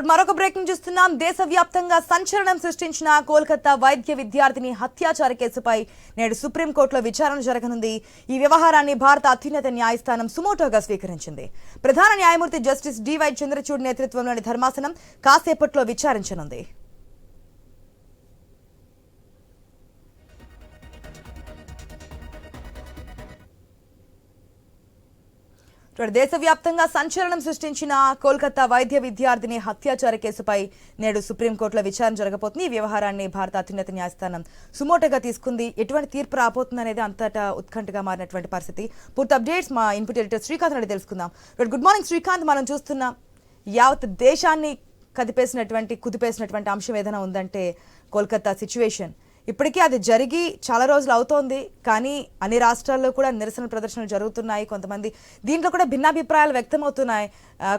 మరొక బ్రేకింగ్ చూస్తున్నాం. దేశవ్యాప్తంగా సంచలనం సృష్టించిన కోల్కతా వైద్య విద్యార్థిని హత్యాచార కేసుపై నేడు సుప్రీంకోర్టులో విచారణ జరగనుంది. ఈ వ్యవహారాన్ని భారత అత్యున్నత న్యాయస్థానం సుమోటోగా స్వీకరించింది. ప్రధాన న్యాయమూర్తి జస్టిస్ డివై చంద్రచూడ్ నేతృత్వంలోని ధర్మాసనం కాసేపట్లో విచారించనుంది. దేశవ్యాప్తంగా సంచలనం సృష్టించిన కోల్కతా వైద్య విద్యార్థిని హత్యాచార కేసుపై నేడు సుప్రీంకోర్టులో విచారణ జరగబోతుంది. ఈ వ్యవహారాన్ని భారత అత్యున్నత న్యాయస్థానం సుమోటగా తీసుకుంది. ఎటువంటి తీర్పు రాబోతుంది అనేది అంతటా ఉత్కంఠగా మారినటువంటి పరిస్థితి. పూర్తి అప్డేట్స్ మా ఇన్పుట్ ఎడిటర్ శ్రీకాంత్ రెడ్డి తెలుసుకుందాం. Good morning Srikanth. మనం చూస్తున్నాం యావత్ దేశాన్ని కదిపేసినటువంటి కుదిపేసినటువంటి అంశం ఏదైనా ఉందంటే కోల్కతా సిచ్యువేషన్. ఇప్పటికీ అది జరిగి చాలా రోజులు అవుతోంది. కానీ అన్ని రాష్ట్రాల్లో కూడా నిరసన ప్రదర్శనలు జరుగుతున్నాయి. కొంతమంది దీంట్లో కూడా భిన్నాభిప్రాయాలు వ్యక్తమవుతున్నాయి.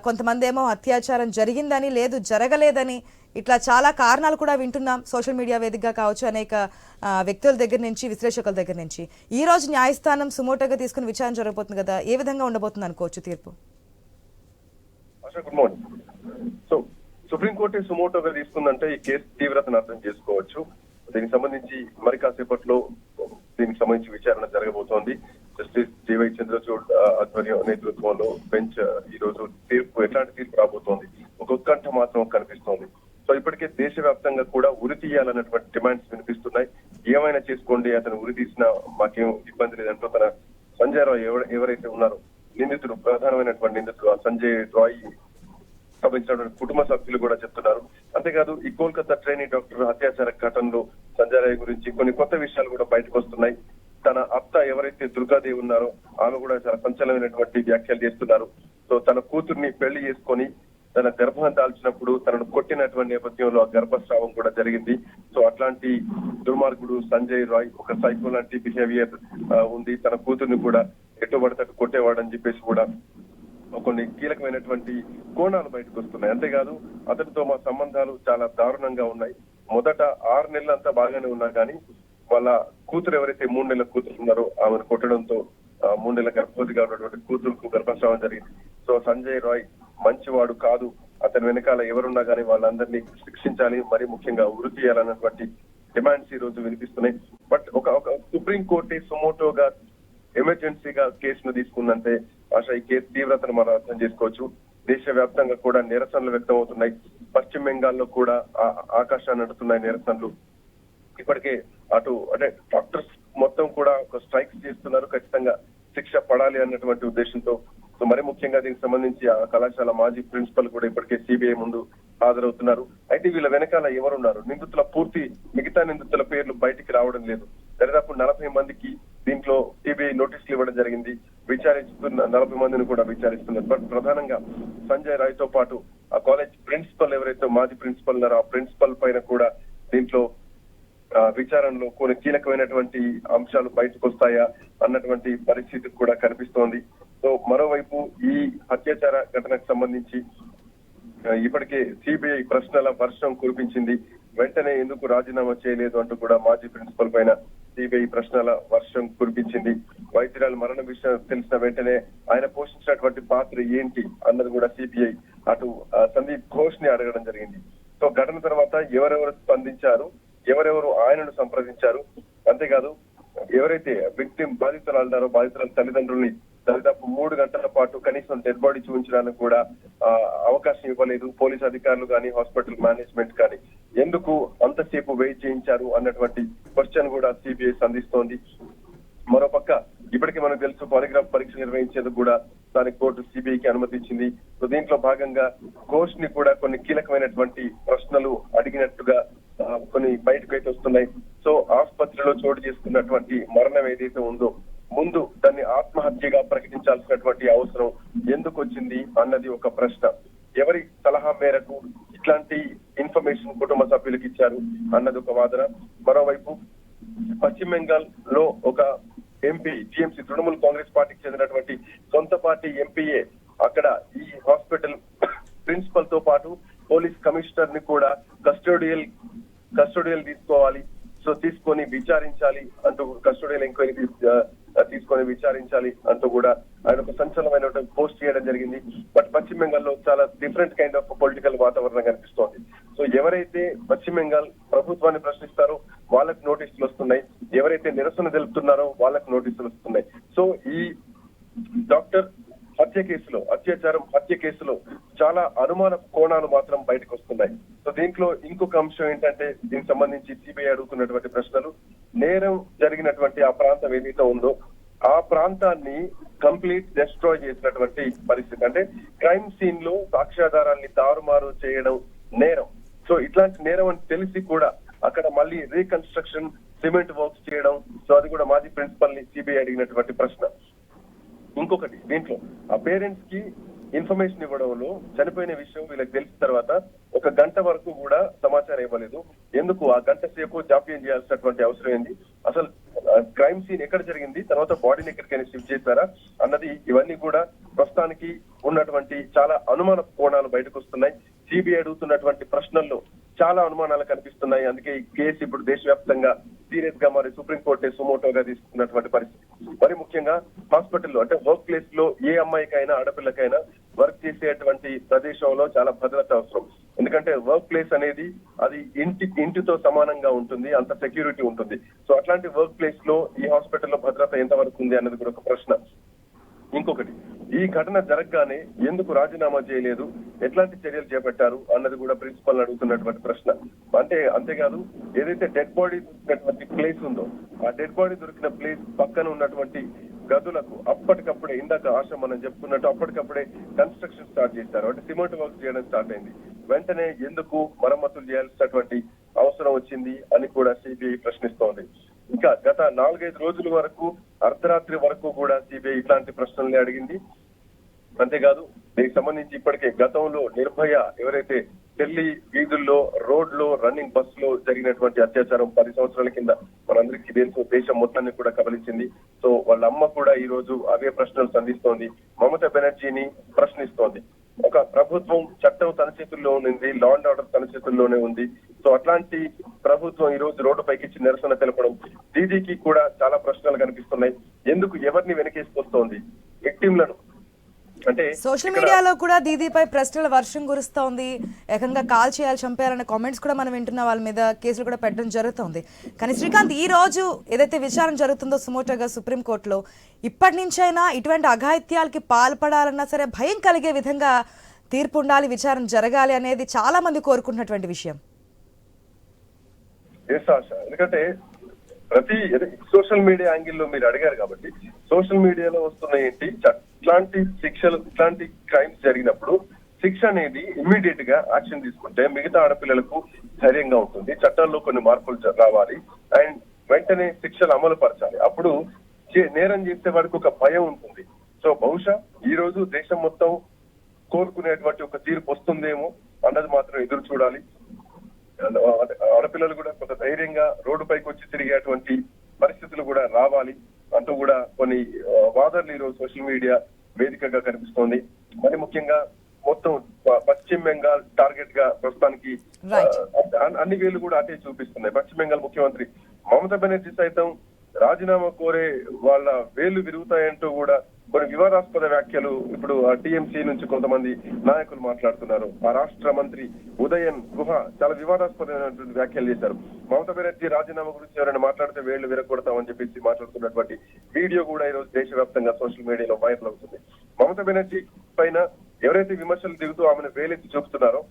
కొంతమంది ఏమో అత్యాచారం జరిగిందని లేదు జరగలేదని ఇట్లా చాలా కారణాలు కూడా వింటున్నాం. సోషల్ మీడియా వేదికగా కావచ్చు అనేక వ్యక్తుల దగ్గర నుంచి విశ్లేషకుల దగ్గర నుంచి. ఈ రోజు న్యాయస్థానం సుమోటోగా తీసుకుని విచారణ జరగబోతుంది కదా ఏ విధంగా ఉండబోతుంది అనుకోవచ్చు తీర్పు? Good morning. So supreme court సుమోటోగా తీసుకుందంటే ఈ కేసు తీవ్రతను అర్థం చేసుకోవచ్చు. దీనికి సంబంధించి మరి కాసేపట్లో దీనికి సంబంధించి విచారణ జరగబోతోంది. జస్టిస్ జీవై చంద్రచూడ్ ఆధ్వర్యం నేతృత్వంలో బెంచ్ ఈ రోజు తీర్పు ఎట్లాంటి తీర్పు రాబోతోంది? ఒక ఉత్కంఠ మాత్రం కనిపిస్తోంది. సో ఇప్పటికే దేశవ్యాప్తంగా కూడా ఉరి తీయాలన్నటువంటి డిమాండ్స్ వినిపిస్తున్నాయి. ఏమైనా చేసుకోండి అతను ఉరి తీసినా మాకేం ఇబ్బంది లేదంటూ తన సంజయ్ రాయ్ ఎవరైతే ఉన్నారో నిందితుడు ప్రధానమైనటువంటి నిందితుడు ఆ సంజయ్ రాయ్ సంబంధించినటువంటి కుటుంబ సభ్యులు కూడా చెప్తున్నారు. అంతేకాదు ఈ కోల్కతా ట్రైనీ డాక్టర్ అత్యాచార ఘటనలో సంజారాయ్ గురించి కొన్ని కొత్త విషయాలు కూడా బయటకు వస్తున్నాయి. తన అత్త ఎవరైతే దుర్గాదేవి ఉన్నారో ఆమె కూడా చాలా సంచలనమైనటువంటి వ్యాఖ్యలు చేస్తున్నారు. సో తన కూతుర్ని పెళ్ళి చేసుకొని తన గర్భం దాల్చినప్పుడు తనను కొట్టినటువంటి నేపథ్యంలో ఆ గర్భస్రావం కూడా జరిగింది. సో అట్లాంటి దుర్మార్గుడు సంజయ్ రాయ్ ఒక సైకో లాంటి బిహేవియర్ ఉంది. తన కూతుర్ని కూడా ఎటు పడితే కొట్టేవాడని చెప్పేసి కూడా కొన్ని కీలకమైనటువంటి కోణాలు బయటకు వస్తున్నాయి. అంతేకాదు అతనితో మా సంబంధాలు చాలా దారుణంగా ఉన్నాయి. మొదట ఆరు నెలలంతా బాగానే ఉన్నా కానీ వాళ్ళ కూతురు ఎవరైతే మూడు నెలల కూతురు ఉన్నారో ఆమెను కొట్టడంతో మూడు నెలల గర్భవతిగా ఉన్నటువంటి కూతురుకు గర్భస్రావం జరిగింది. సో సంజయ్ రాయ్ మంచివాడు కాదు. అతని వెనకాల ఎవరున్నా కానీ వాళ్ళందరినీ శిక్షించాలి మరి ముఖ్యంగా ఉరి చేయాలన్నటువంటి డిమాండ్స్ ఈ రోజు వినిపిస్తున్నాయి. బట్ ఒక ఒక సుప్రీం కోర్టు సుమోటోగా ఎమర్జెన్సీగా కేసును తీసుకుందంటే ఆశ ఈ కేసు తీవ్రతను మనం అర్థం చేసుకోవచ్చు. దేశవ్యాప్తంగా కూడా నిరసనలు వ్యక్తం అవుతున్నాయి పశ్చిమ బెంగాల్లో కూడా ఆకాశాన్ని నడుతున్నాయి నిరసనలు. ఇప్పటికే అటు అంటే డాక్టర్స్ మొత్తం కూడా ఒక స్ట్రైక్స్ చేస్తున్నారు ఖచ్చితంగా శిక్ష పడాలి అన్నటువంటి ఉద్దేశంతో. సో మరి ముఖ్యంగా దీనికి సంబంధించి ఆ కళాశాల మాజీ ప్రిన్సిపల్ కూడా ఇప్పటికే సిబిఐ ముందు హాజరవుతున్నారు. అయితే వీళ్ళ వెనకాల ఎవరున్నారు? నిందితుల పూర్తి మిగతా నిందితుల పేర్లు బయటికి రావడం లేదు దరిదాపు నలభై మందికి దీంట్లో సిబిఐ నోటీసులు ఇవ్వడం జరిగింది విచారిస్తున్న నలభై మందిని కూడా విచారిస్తున్నారు. బట్ ప్రధానంగా సంజయ్ రాయ్తో పాటు ఆ కాలేజ్ ప్రిన్సిపల్ ఎవరైతే మాజీ ప్రిన్సిపల్ ఉన్నారో ఆ ప్రిన్సిపల్ పైన కూడా దీంట్లో ఆ, విచారణలో కొన్ని కీలకమైనటువంటి అంశాలు బయటకు వస్తాయా అన్నటువంటి పరిస్థితి కూడా కనిపిస్తోంది. సో మరోవైపు ఈ అత్యాచార ఘటనకు సంబంధించి ఇప్పటికే సిబిఐ ప్రశ్నల వర్షం కురిపించింది. వెంటనే ఎందుకు రాజీనామా చేయలేదు అంటూ కూడా మాజీ ప్రిన్సిపల్ పైన సిబిఐ ప్రశ్నల వర్షం కురిపించింది. వైద్యురాలు మరణ విషయం తెలిసిన వెంటనే ఆయన పోషించినటువంటి పాత్ర ఏంటి అన్నది కూడా సిబిఐ అటు సందీప్ ఘోష్ని అడగడం జరిగింది. సో ఘటన తర్వాత ఎవరెవరు స్పందించారు? ఎవరెవరు ఆయనను సంప్రదించారు? అంతేకాదు ఎవరైతే విక్టిమ్ బాధితురాలు అన్నారో బాధితురాల తల్లిదండ్రుల్ని దాదాపు మూడు గంటల పాటు కనీసం డెడ్ బాడీ చూపించడానికి కూడా అవకాశం ఇవ్వలేదు. పోలీస్ అధికారులు కానీ హాస్పిటల్ మేనేజ్మెంట్ కానీ. ఎందుకు అంతసేపు వెయిట్ చేయించారు అన్నటువంటి క్వశ్చన్ కూడా సిబిఐ సంధిస్తోంది. మరోపక్క ఇప్పటికే మనకు తెలుసు పాలిగ్రాఫ్ పరీక్ష నిర్వహించేందుకు కూడా దానికి కోర్టు సిబిఐకి అనుమతించింది. సో దీంట్లో భాగంగా ఘోష్ని కూడా కొన్ని కీలకమైనటువంటి ప్రశ్నలు అడిగినట్టుగా కొన్ని బయటకు అయితే వస్తున్నాయి. సో ఆసుపత్రిలో చోటు చేసుకున్నటువంటి మరణం ఏదైతే ఉందో ముందు దాన్ని ఆత్మహత్యగా ప్రకటించాల్సినటువంటి అవసరం ఎందుకు వచ్చింది అన్నది ఒక ప్రశ్న. ఎవరి సలహా మేరకు ఇట్లాంటి ఇన్ఫర్మేషన్ కుటుంబ సభ్యులకు ఇచ్చారు అన్నది ఒక వాదన. మరోవైపు పశ్చిమ బెంగాల్లో ఒక ఎంపీ టిఎంసీ తృణమూల్ కాంగ్రెస్ పార్టీకి చెందినటువంటి సొంత పార్టీ ఎంపీఏ అక్కడ ఈ హాస్పిటల్ ప్రిన్సిపల్తో పాటు పోలీస్ కమిషనర్ని కూడా కస్టోడియల్ కస్టోడియల్ తీసుకోవాలి. సో తీసుకొని విచారించాలి అంటూ కస్టోడియల్ ఎంక్వైరీ తీసుకొని విచారించాలి అంటూ కూడా ఆయన ఒక సంచలనమైన పోస్ట్ చేయడం జరిగింది. బట్ పశ్చిమ బెంగాల్లో చాలా డిఫరెంట్ కైండ్ ఆఫ్ పొలిటికల్ వాతావరణం కనిపిస్తోంది. సో ఎవరైతే పశ్చిమ బెంగాల్ ప్రభుత్వాన్ని ప్రశ్న వాళ్ళకి నోటీసులు వస్తున్నాయి ఎవరైతే నిరసన తెలుపుతున్నారో వాళ్ళకు నోటీసులు వస్తున్నాయి. సో ఈ డాక్టర్ హత్య కేసులో అత్యాచారం హత్య కేసులో చాలా అనుమాన కోణాలు మాత్రం బయటకు వస్తున్నాయి. సో దీంట్లో ఇంకొక అంశం ఏంటంటే దీనికి సంబంధించి సిబిఐ అడుగుతున్నటువంటి ప్రశ్నలు నేరం జరిగినటువంటి ఆ ప్రాంతం ఏదైతే ఉందో ఆ ప్రాంతాన్ని కంప్లీట్ డెస్ట్రాయ్ చేసినటువంటి పరిస్థితి. అంటే క్రైమ్ సీన్లో సాక్ష్యాధారాన్ని తారుమారు చేయడం నేరం. సో ఇట్లాంటి నేరం అని తెలిసి కూడా అక్కడ మళ్ళీ రీకన్స్ట్రక్షన్ సిమెంట్ వర్క్స్ చేయడం సో అది కూడా మాజీ ప్రిన్సిపల్ని సిబిఐ అడిగినటువంటి ప్రశ్న. ఇంకొకటి దీంట్లో ఆ పేరెంట్స్కి ఇన్ఫర్మేషన్ ఇవ్వడంలో చనిపోయిన విషయం వీళ్ళకి తెలిసిన తర్వాత ఒక గంట వరకు కూడా సమాచారం ఇవ్వలేదు. ఎందుకు? ఆ గంట సేపు జాప్యం చేయాల్సినటువంటి అవసరం ఏంది? అసలు క్రైమ్ సీన్ ఎక్కడ జరిగింది? తర్వాత బాడీని ఎక్కడికైనా షిఫ్ట్ చేశారా? అన్నది ఇవన్నీ కూడా ప్రస్తుతానికి ఉన్నటువంటి చాలా అనుమాన కోణాలు బయటకు వస్తున్నాయి. సిబిఐ అడుగుతున్నటువంటి ప్రశ్నల్లో చాలా అనుమానాలు కనిపిస్తున్నాయి. అందుకే ఈ కేసు ఇప్పుడు దేశవ్యాప్తంగా సీరియస్గా మరి సుప్రీంకోర్టు సుమోటోగా తీసుకున్నటువంటి పరిస్థితి. మరి ముఖ్యంగా హాస్పిటల్లో అంటే వర్క్ ప్లేస్లో ఏ అమ్మాయికైనా ఆడపిల్లకైనా వర్క్ చేసేటువంటి ప్రదేశంలో చాలా భద్రత అవసరం. ఎందుకంటే వర్క్ ప్లేస్ అనేది అది ఇంటి ఇంటితో సమానంగా ఉంటుంది అంత సెక్యూరిటీ ఉంటుంది. సో అట్లాంటి వర్క్ ప్లేస్లో ఈ హాస్పిటల్లో భద్రత ఎంతవరకు ఉంది అన్నది కూడా ఒక ప్రశ్న. ఇంకొకటి ఈ ఘటన జరగగానే ఎందుకు రాజీనామా చేయలేదు? ఎట్లాంటి చర్యలు చేపట్టారు? అన్నది కూడా ప్రిన్సిపల్ అడుగుతున్నటువంటి ప్రశ్న. అంటే అంతేకాదు ఏదైతే డెడ్ బాడీ దొరికినటువంటి ప్లేస్ ఉందో ఆ డెడ్ బాడీ దొరికిన ప్లేస్ పక్కన ఉన్నటువంటి గదులకు అప్పటికప్పుడే ఇందాక ఆశ మనం చెప్పుకున్నట్టు అప్పటికప్పుడే కన్స్ట్రక్షన్ స్టార్ట్ చేశారు. అంటే సిమెంట్ వర్క్ చేయడం స్టార్ట్ అయింది. వెంటనే ఎందుకు మరమ్మతులు చేయాల్సినటువంటి అవసరం వచ్చింది అని కూడా సిబిఐ ప్రశ్నిస్తోంది. ఇంకా గత నాలుగైదు రోజుల వరకు అర్ధరాత్రి వరకు కూడా సిబిఐ ఇట్లాంటి ప్రశ్నల్ని అడిగింది. అంతేకాదు దీనికి సంబంధించి ఇప్పటికే గతంలో నిర్భయ ఎవరైతే ఢిల్లీ వీధుల్లో రోడ్లో రన్నింగ్ బస్లో జరిగినటువంటి అత్యాచారం పది సంవత్సరాల కింద మనందరికీ తెలుసు దేశం మొత్తాన్ని కూడా కబలించింది. సో వాళ్ళ అమ్మ కూడా ఈ రోజు అవే ప్రశ్నలు సంధిస్తోంది. మమతా బెనర్జీని ప్రశ్నిస్తోంది. ఒక ప్రభుత్వం చట్టం తన చేతుల్లో ఉంది లా అండ్ ఆర్డర్ తన చేతుల్లోనే ఉంది. సో అట్లాంటి ప్రభుత్వం ఈ రోజు రోడ్డు పైకి ఇచ్చి నిరసన తెలపడం దీదీకి కూడా చాలా ప్రశ్నలు కనిపిస్తున్నాయి. ఎందుకు ఎవరిని వెనకేసుకొస్తోంది? విక్టిమ్లను అంటే సోషల్ మీడియాలో కూడా దీదీపై ప్రశ్నల వర్షం కురుస్తోంది. ఏకంగా కాల్ చేయాలి చంపేయాలనే కామెంట్స్ కూడా మనం వింటున్న వాళ్ళ మీద కేసులు కూడా పెట్టడం జరుగుతోంది. కానీ శ్రీకాంత్ ఈ రోజు ఏదైతే విచారణ జరుగుతుందో సుమోటోగా సుప్రీంకోర్టులో ఇప్పటి నుంచైనా ఇటువంటి అఘాయిత్యాలకి పాల్పడాలన్నా సరే భయం కలిగే విధంగా తీర్పు ఉండాలి విచారణ జరగాలి అనేది చాలా మంది కోరుకుంటున్నటువంటి విషయం. ఎందుకంటే ప్రతి సోషల్ మీడియా యాంగిల్లో మీరు అడిగారు కాబట్టి సోషల్ మీడియాలో వస్తున్న ఏంటి? చ- ఇట్లాంటి శిక్షలు ఇట్లాంటి క్రైమ్స్ జరిగినప్పుడు శిక్ష అనేది ఇమ్మీడియట్గా యాక్షన్ తీసుకుంటే మిగతా ఆడపిల్లలకు ధైర్యంగా ఉంటుంది. చట్టాల్లో కొన్ని మార్పులు రావాలి. అండ్ వెంటనే శిక్షలు అమలు పరచాలి. అప్పుడు నేరం చేసే వాడికి ఒక భయం ఉంటుంది. సో బహుశా ఈ రోజు దేశం మొత్తం కోరుకునేటువంటి ఒక తీర్పు వస్తుందేమో అన్నది మాత్రం ఎదురు చూడాలి. ఆడపిల్లలు కూడా కొంత ధైర్యంగా రోడ్డు పైకి వచ్చి తిరిగేటువంటి పరిస్థితులు కూడా రావాలి. అంటూ కూడా కొన్ని వాదనలు ఈరోజు సోషల్ మీడియా వేదికగా కనిపిస్తోంది. మరి ముఖ్యంగా మొత్తం పశ్చిమ బెంగాల్ టార్గెట్గా ప్రస్తుతానికి అన్ని వేలు కూడా అటే చూపిస్తున్నాయి. పశ్చిమ బెంగాల్ ముఖ్యమంత్రి మమతా బెనర్జీ సైతం రాజీనామా కోరే వాళ్ళ వేలు విరుగుతాయంటూ కూడా కొన్ని వివాదాస్పద వ్యాఖ్యలు ఇప్పుడు టీఎంసీ నుంచి కొంతమంది నాయకులు మాట్లాడుతున్నారు. ఆ రాష్ట్ర మంత్రి ఉదయన్ గుహ చాలా వివాదాస్పదమైనటువంటి వ్యాఖ్యలు చేశారు. మమతా బెనర్జీ రాజీనామా గురించి ఎవరైనా మాట్లాడితే వేళ్ళు విరగొడతామని చెప్పేసి మాట్లాడుతున్నటువంటి వీడియో కూడా ఈ రోజు దేశవ్యాప్తంగా సోషల్ మీడియాలో వైరల్ అవుతుంది. మమతా బెనర్జీ పైన ఎవరైతే విమర్శలు దిగుతూ ఆమెను వేలెత్తి చూపుతున్నారో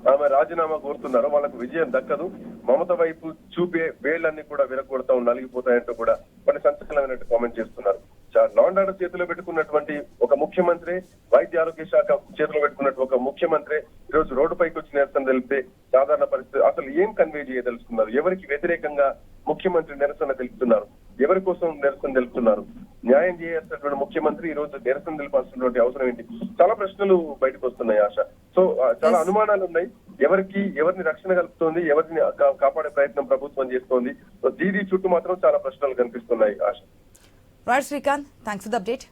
ఆమె రాజీనామా కోరుతున్నారో వాళ్ళకు విజయం దక్కదు. మమత వైపు చూపే వేళ్ళన్నీ కూడా విరగొడతా నలిగిపోతాయంటూ కూడా కొన్ని సంచలనమైన కామెంట్ చేస్తున్నారు. లాండ్ ఆర్డర్ చేతిలో పెట్టుకున్నటువంటి ఒక ముఖ్యమంత్రి వైద్య ఆరోగ్య శాఖ చేతిలో పెట్టుకున్నట్టు ఒక ముఖ్యమంత్రి ఈ రోజు రోడ్డు పైకి వచ్చి నిరసన తెలిపితే సాధారణ పరిస్థితి. అసలు ఏం కన్వే చేయదలుచుకున్నారు? ఎవరికి వ్యతిరేకంగా ముఖ్యమంత్రి నిరసన తెలుపుతున్నారు? ఎవరి కోసం నిరసన తెలుపుతున్నారు? న్యాయం చేయాల్సినటువంటి ముఖ్యమంత్రి ఈ రోజు నిరసన తెలిపాల్సినటువంటి అవసరం ఏంటి? చాలా ప్రశ్నలు బయటకు వస్తున్నాయి ఆశ. సో చాలా. అనుమానాలు ఉన్నాయి. ఎవరికి ఎవరిని రక్షణ కలుపుతోంది? ఎవరిని కాపాడే ప్రయత్నం ప్రభుత్వం చేస్తోంది? సో దీది చుట్టూ మాత్రం చాలా ప్రశ్నలు కనిపిస్తున్నాయి ఆశ. Where's Thanks for the update.